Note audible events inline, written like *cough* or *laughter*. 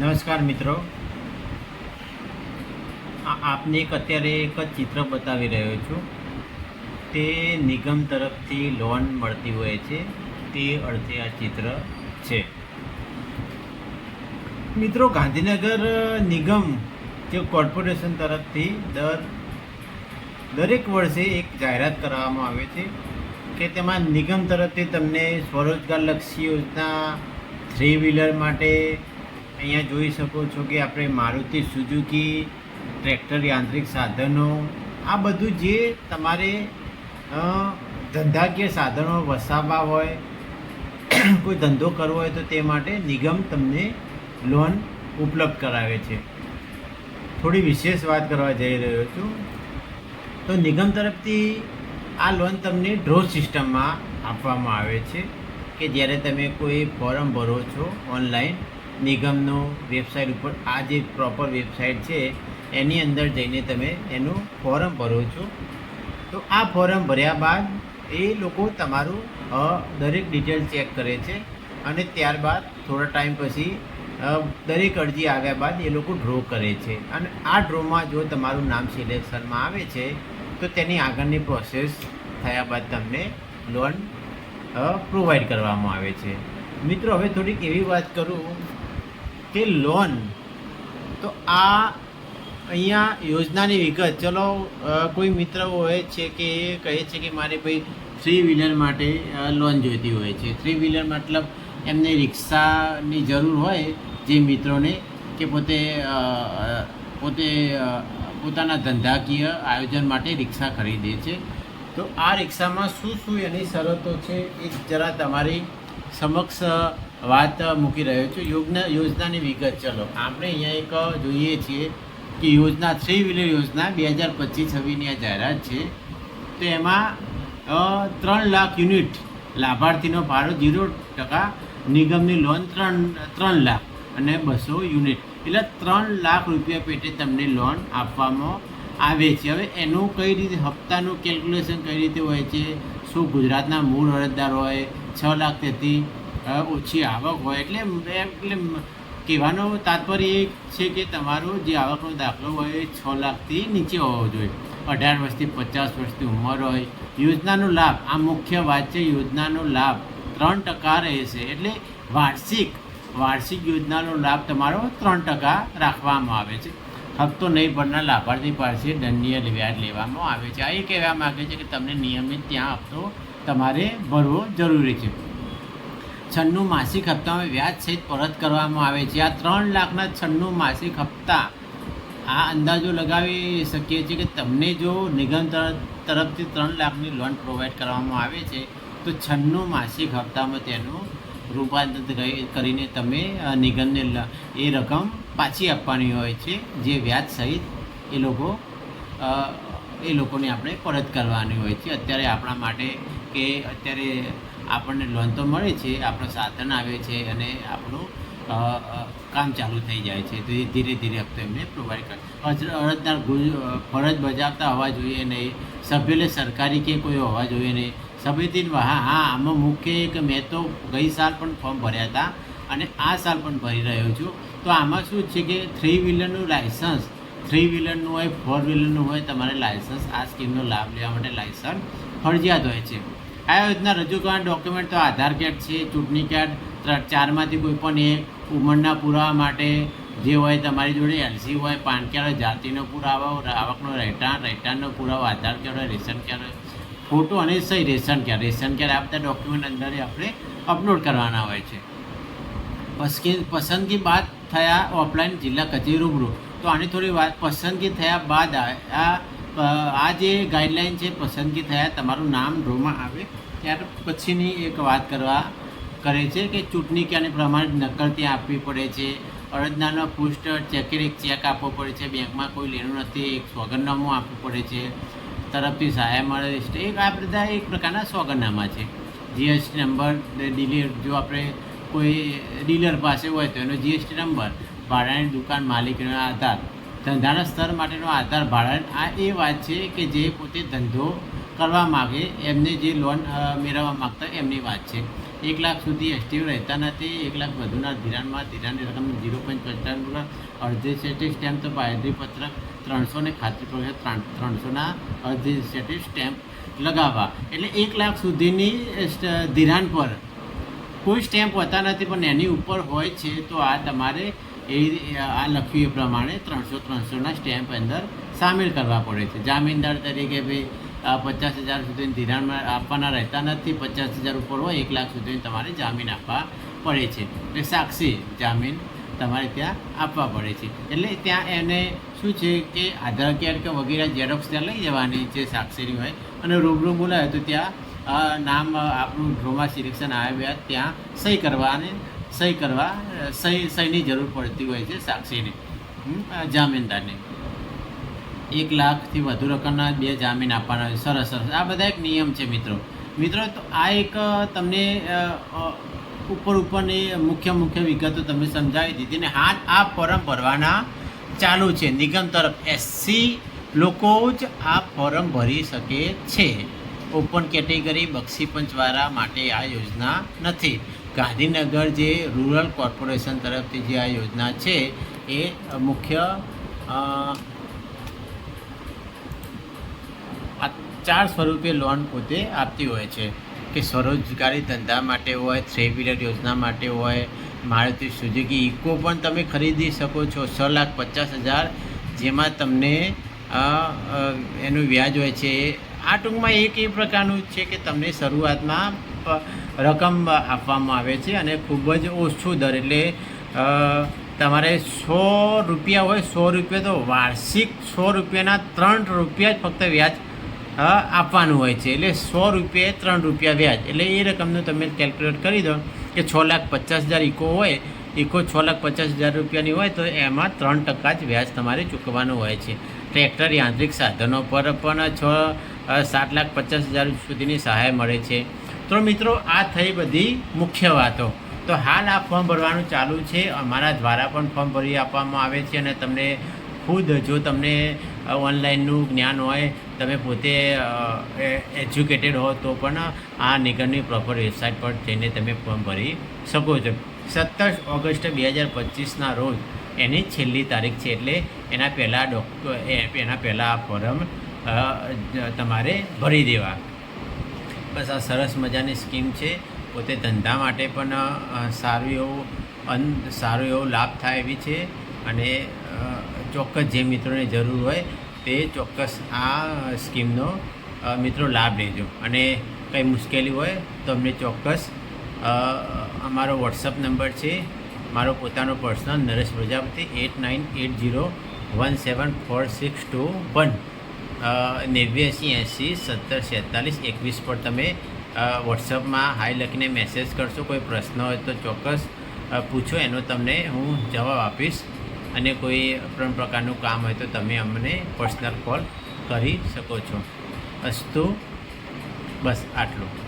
નમસ્કાર મિત્રો. આપને એક અત્યારે એક જ ચિત્ર બતાવી રહ્યો છું. તે નિગમ તરફથી લોન મળતી હોય છે. તે અર્થે આ ચિત્ર છે. મિત્રો, ગાંધીનગર નિગમ જે કોર્પોરેશન તરફથી દર દરેક વર્ષે એક જાહેરાત કરવામાં આવે છે કે તેમાં નિગમ તરફથી તમને સ્વરોજગારલક્ષી યોજના, થ્રી વ્હીલર માટે અહીંયા જોઈ શકો છો કે આપણે મારુતિ સુઝુકી, ટ્રેક્ટર યાંત્રિક સાધનો, આ બધું જે તમારે ધંધાકીય સાધનો વસાવવા હોય, *clears throat* કોઈ ધંધો કરવો હોય તો તે માટે નિગમ તમને લોન ઉપલબ્ધ કરાવે છે. થોડી વિશેષ વાત કરવા જઈ રહ્યો છું. તો નિગમ તરફથી આ લોન તમને ડ્રો સિસ્ટમમાં આપવામાં આવે છે કે જ્યારે તમે કોઈ ફોર્મ ભરો છો ઓનલાઈન નિગમનો વેબસાઇટ ઉપર. આ જે પ્રોપર વેબસાઇટ છે, એની અંદર જઈને તમે એનું ફોર્મ ભરો છો. તો આ ફોર્મ ભર્યા બાદ એ લોકો તમારું દરેક ડિટેલ ચેક કરે છે અને ત્યારબાદ થોડા ટાઈમ પછી દરેક અરજી આવ્યા બાદ એ લોકો ડ્રો કરે છે. અને આ ડ્રોમાં જો તમારું નામ સિલેક્શનમાં આવે છે, તો તેની આગળની પ્રોસેસ થયા બાદ તમને લોન પ્રોવાઈડ કરવામાં આવે છે. મિત્રો, હવે થોડીક એવી વાત કરું કે લોન તો આ અહીંયા યોજનાની વિગત. ચલો કોઈ મિત્ર હોય છે કે એ કહે છે કે મારે ભાઈ થ્રી વ્હીલર માટે લોન જોઈતી હોય છે. થ્રી વ્હીલર મતલબ એમને રિક્ષાની જરૂર હોય જે મિત્રોને કે પોતે પોતે પોતાના ધંધાકીય આયોજન માટે રિક્ષા ખરીદે છે. તો આ રિક્ષામાં શું શું એની શરતો છે એ જરા તમારી સમક્ષ વાત મૂકી રહ્યો છું. યોજના, યોજનાની વિગત, ચલો. આપણે અહીંયા એક જોઈએ છીએ કે યોજના થ્રી વ્હીલર યોજના બે હજાર પચીસ છવ્વીસની આ જાહેરાત છે. તો એમાં ત્રણ લાખ યુનિટ લાભાર્થીનો ભાડો ઝીરો ટકા, નિગમની લોન ત્રણ ત્રણ લાખ અને બસો યુનિટ. એટલે ત્રણ લાખ રૂપિયા પેટે તમને લોન આપવામાં આવે છે. હવે એનું કઈ રીતે, હપ્તાનું કેલ્ક્યુલેશન કઈ રીતે હોય છે? શું ગુજરાતના મૂળ અરજદાર હોય? છ લાખ તેથી ઓછી આવક હોય. એટલે એટલે કહેવાનો તાત્પર્ય એ છે કે તમારો જે આવકનો દાખલો હોય એ છ લાખથી નીચે હોવો જોઈએ. અઢાર વર્ષથી પચાસ વર્ષની ઉંમર હોય. યોજનાનો લાભ, આ મુખ્ય વાત છે, યોજનાનો લાભ ત્રણ ટકા રહેશે. એટલે વાર્ષિક વાર્ષિક યોજનાનો લાભ તમારો ત્રણ ટકા રાખવામાં આવે છે. હપ્તો નહીં ભરનાર લાભાર્થી પાસે દંડનીય વ્યાજ લેવામાં આવે છે. આ એ કહેવા માગે છે કે તમને નિયમિત ત્યાં હપ્તો તમારે ભરવો જરૂરી છે. છન્નું માસિક હપ્તામાં વ્યાજ સહિત પરત કરવામાં આવે છે. આ ત્રણ લાખના છન્નું માસિક હપ્તા આ અંદાજો લગાવી શકીએ છીએ કે તમને જો નિગમ તરફ તરફથી ત્રણ લાખની લોન પ્રોવાઈડ કરવામાં આવે છે, તો છન્નું માસિક હપ્તામાં તેનું રૂપાંતર કરી- કરીને તમે નિગમને એ રકમ પાછી આપવાની હોય છે, જે વ્યાજ સહિત એ લોકો એ લોકોને આપણે પરત કરવાની હોય છે. અત્યારે આપણા માટે કે અત્યારે આપણને લોન તો મળે છે, આપણો સાધન આવે છે અને આપણું કામ ચાલુ થઈ જાય છે. તો એ ધીરે ધીરે હપ્તો એમને પ્રોવાઈડ કરે અરજદાર ફરજ બજાવતા હોવા જોઈએ નહીં. સભ્યોને સરકારી કે કોઈ હોવા જોઈએ નહીં. સભ્યથી હા હા, આમાં મુખ્ય એક મેં તો ગઈ સાલ પણ ફોર્મ ભર્યા હતા અને આ સાલ પણ ભરી રહ્યો છું. તો આમાં શું છે કે થ્રી વ્હીલરનું લાઇસન્સ થ્રી વ્હીલરનું હોય ફોર વ્હીલરનું હોય, તમારે લાઇસન્સ આ સ્કીમનો લાભ લેવા માટે લાઇસન્સ ફરજિયાત હોય છે. આ યોજના રજૂ કરવાના ડોક્યુમેન્ટ તો આધાર કાર્ડ છે, ચૂંટણી કાર્ડ ચારમાંથી કોઈ પણ એક ઉંમરના પુરાવા માટે જે હોય તમારી જોડે એલસી હોય, પાન કાર્ડ હોય જાતિનો પુરાવો, આવકનો રહેઠાણ, રહેઠાણનો પુરાવો, આધાર કાર્ડ હોય, રેશન કાર્ડ હોય ફોટો અને સહી રેશન કાર્ડ. રેશન કાર્ડ આપતા ડોક્યુમેન્ટ અંદર આપણે અપલોડ કરવાના હોય છે. પસકી, પસંદગી બાદ થયા ઓફલાઈન જિલ્લા કચેરી રૂબરૂ. તો આની થોડી વાત, પસંદગી થયા બાદ આ આ જે ગાઈડલાઈન છે, પસંદગી થયા, તમારું નામ ડ્રોમાં આવે, ત્યાર પછીની એક વાત કરવા કરે છે કે ચૂંટણી ક્યાંની પ્રમાણે નકલ ત્યાં આપવી પડે છે અરજદારનો પોસ્ટર ચેકર એક ચેક આપવો પડે છે, બેંકમાં કોઈ લેણું નથી, એક સોગંદનામું આપવું પડે છે. તરફથી સહાય મળે છે. એક આ બધા એક પ્રકારના સોગંદનામા છે. જીએસટી નંબર ડીલર જો આપણે કોઈ ડીલર પાસે હોય તો એનો જીએસટી નંબર ભાડાની દુકાન માલિકનો આધાર, ધંધાના સ્તર માટેનો આધાર ભાડા આ એ વાત છે કે જે પોતે ધંધો કરવા માગે, એમને જે લોન મેળવવા માગતા એમની વાત છે. એક લાખ સુધી એસટીઓ રહેતા નથી, એક લાખ વધુના ધિરાણમાં ધિરાણની રકમ ઝીરો પોઈન્ટ પંચાણું અડધી સેટી સ્ટેમ્પ તો બાંયધરી પત્રક ત્રણસો ને ખાતરી ત્રણ ત્રણસોના સેટી સ્ટેમ્પ લગાવવા. એટલે એક લાખ સુધીની ધિરાણ પર. કોઈ સ્ટેમ્પ હોતા નથી, પણ એની ઉપર હોય છે, તો આ તમારે એ આ લખ્યું એ પ્રમાણે ત્રણસો ત્રણસોના સ્ટેમ્પ અંદર સામેલ કરવા પડે છે. જામીનદાર તરીકે ભાઈ પચાસ હજાર સુધીની ધિરાણમાં આપવાના રહેતા નથી, પચાસ હજાર ઉપર હોય, એક લાખ સુધી તમારે જામીન આપવા પડે છે. એટલે સાક્ષી જામીન તમારે ત્યાં આપવા પડે છે. એટલે ત્યાં એને શું છે કે આધાર કાર્ડ કે વગેરે ઝેરોક્સ ત્યાં લઈ જવાની છે સાક્ષીની હોય અને રૂબરૂ બોલાવે તો ત્યાં નામ આપણું ડ્રોમા સિલેક્શન આવ્યા ત્યાં સહી કરવા અને સહી કરવા સહી, સહીની જરૂર પડતી હોય છે સાક્ષીની જામીનદારને. એક લાખથી વધુ રકમના બે જામીન આપવાના હોય. સરસ સરસ. આ બધા એક નિયમ છે મિત્રો. મિત્રો, તો આ એક તમને ઉપર ઉપરની મુખ્ય મુખ્ય વિગતો તમે સમજાવી દીધી ને હા આ ફોરમ ભરવાના ચાલુ છે. નિગમ તરફ એસસી લોકો જ આ ફોરમ ભરી શકે છે. ઓપન કેટેગરી બક્ષીપંચવાળા માટે આ યોજના નથી. ગાંધીનગર જે રૂરલ કોર્પોરેશન તરફથી જે આ યોજના છે એ મુખ્ય ચાર સ્વરૂપે લોન પોતે આપતી હોય છે. કે સ્વરોજગારી ધંધા માટે હોય, થ્રી વ્હીલર યોજના માટે હોય, મારુતિ સુઝુકી, ઇકો પણ તમે ખરીદી શકો છો. છ લાખ પચાસ હજાર જેમાં તમને એનું વ્યાજ હોય છે. આ ટૂંકમાં એક એ પ્રકારનું છે કે તમને શરૂઆતમાં રકમ આપવામાં આવે છે અને ખૂબ જ ઓછું દર એટલે તમારે સો રૂપિયા હોય, સો રૂપિયા તો વાર્ષિક સો રૂપિયાના ત્રણ રૂપિયા જ ફક્ત વ્યાજ આપવાનું હોય છે. એટલે સો રૂપિયા, ત્રણ રૂપિયા વ્યાજ. એટલે એ રકમનું તમે કેલ્ક્યુલેટ કરી દો કે છ લાખ પચાસ હજાર ઇકો હોય, ઇકો છ લાખ પચાસ હજાર રૂપિયાની હોય તો એમાં ત્રણ ટકા જ વ્યાજ તમારે ચૂકવવાનું હોય છે. ટ્રેક્ટર યાંત્રિક સાધનો પર પણ છ સાત લાખ પચાસ હજાર સુધીની સહાય મળે છે. તો મિત્રો, આ થઈ બધી મુખ્ય વાતો. તો હાલ આ ફોર્મ ભરવાનું ચાલુ છે. અમારા દ્વારા પણ ફોર્મ ભરી આપવામાં આવે છે અને તમને ખુદ જો તમને ઓનલાઈનનું જ્ઞાન હોય તમે પોતે એજ્યુકેટેડ હો તો પણ આ નિગમની પ્રોપર વેબસાઇટ પર જઈને તમે ફોર્મ ભરી શકો છો. સત્તર ઓગસ્ટ બે હજાર પચીસના રોજ, એની છેલ્લી તારીખ છે એટલે એના પહેલાં ડોક્ટર એના પહેલાં આ ફોર્મ તમારે ભરી દેવા. બસ આ સરસ મજાની સ્કીમ છે. પોતે ધંધા માટે પણ સારું એવું, અન, સારો એવો લાભ થાય એવી છે. અને ચોક્કસ જે મિત્રોને જરૂર હોય તે ચોક્કસ આ સ્કીમનો મિત્રો લાભ લેજો. અને કંઈ મુશ્કેલી હોય તો અમને ચોક્કસ અમારો વોટ્સઅપ નંબર છે. મારો પોતાનો personal, Naresh Prajapati, eight nine eight zero one seven four six two one. નેવ્યાસી એંસી સત્તર, છેતાલીસ, એકવીસ પર તમે વોટ્સઅપમાં હાઈ લખીને મેસેજ કરશો, કોઈ પ્રશ્ન હોય તો ચોક્કસ પૂછો, એનો તમને હું જવાબ આપીશ. અને કોઈ પણ પ્રકારનું કામ હોય તો તમે અમને પર્સનલ કોલ કરી શકો છો. અસ્તુ. બસ આટલું.